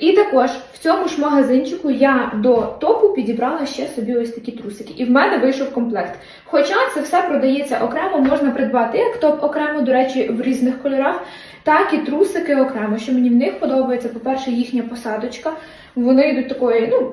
І також в цьому ж магазинчику я до топу підібрала ще собі ось такі трусики. І в мене вийшов комплект. Хоча це все продається окремо, можна придбати як топ окремо, до речі, в різних кольорах, так і трусики окремо. Що мені в них подобається, по-перше, їхня посадочка. Вони йдуть такої, ну.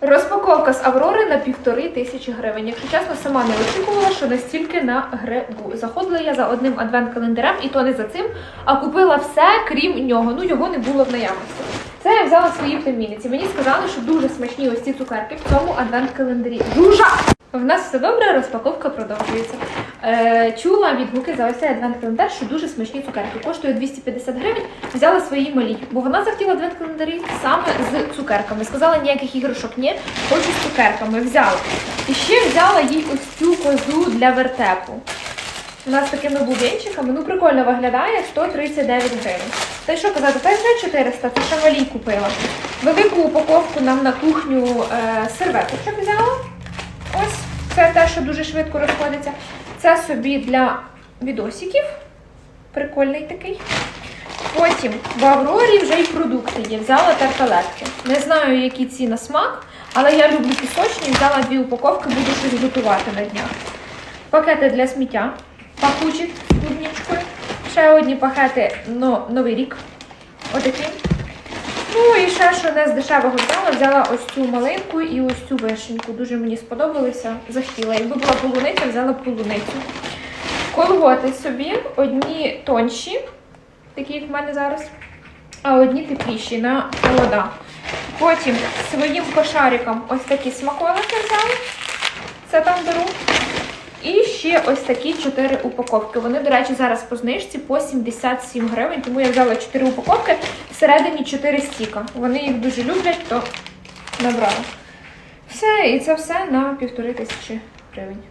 Розпаковка з Аврори на півтори тисячі гривень. Якщо чесно, сама не очікувала, що настільки на гребу. Заходила я за одним адвент-календарем, і то не за цим, а купила все, крім нього. Ну його не було в наявності. Це я взяла своїй племінниці. Мені сказали, що дуже смачні ось ці цукерки в цьому адвент-календарі. Жужа! В нас все добре, розпаковка продовжується. Е, чула відгуки за ось адвент-календар, що дуже смачні цукерки. Коштує 250 гривень. Взяла своїй малій, бо вона захотіла адвент-календарі саме з цукерками. Сказала, ніяких іграшок ні, хочу з цукерками. Взяла. І ще взяла їй ось цю козу для вертепу. У нас такими бубенчиками. Ну, прикольно виглядає 139 гривень. Та й що казати, та вже 400, це ще малій купила. Велику упаковку нам на кухню е, серветочок взяла. Ось це те, що дуже швидко розходиться. Це собі для відосиків. Прикольний такий. Потім в Аврорі вже й продукти є. Взяла тарталетки. Не знаю, які ці на смак, але я люблю пісочні. Взяла дві упаковки, буду щось готувати на днях. Пакети для сміття, пахучі з клубничкою. Ще одні пакети но, Новий рік. Отакі. Ну і ще, що не з дешевого взяла, взяла ось цю малинку і ось цю вишеньку. Дуже мені сподобалися, захотіла. Якби була полуниця, взяла полуницю. Колготи собі, одні тонші, такі як в мене зараз, а одні тепліші на холода. Потім своїм кошарикам ось такі смаколики взяла. Це там беру. І ще ось такі 4 упаковки. Вони, до речі, зараз по знижці по 77 гривень, тому я взяла 4 упаковки, всередині 4 стіка. Вони їх дуже люблять, то набрала. Все, і це все на півтори тисячі гривень.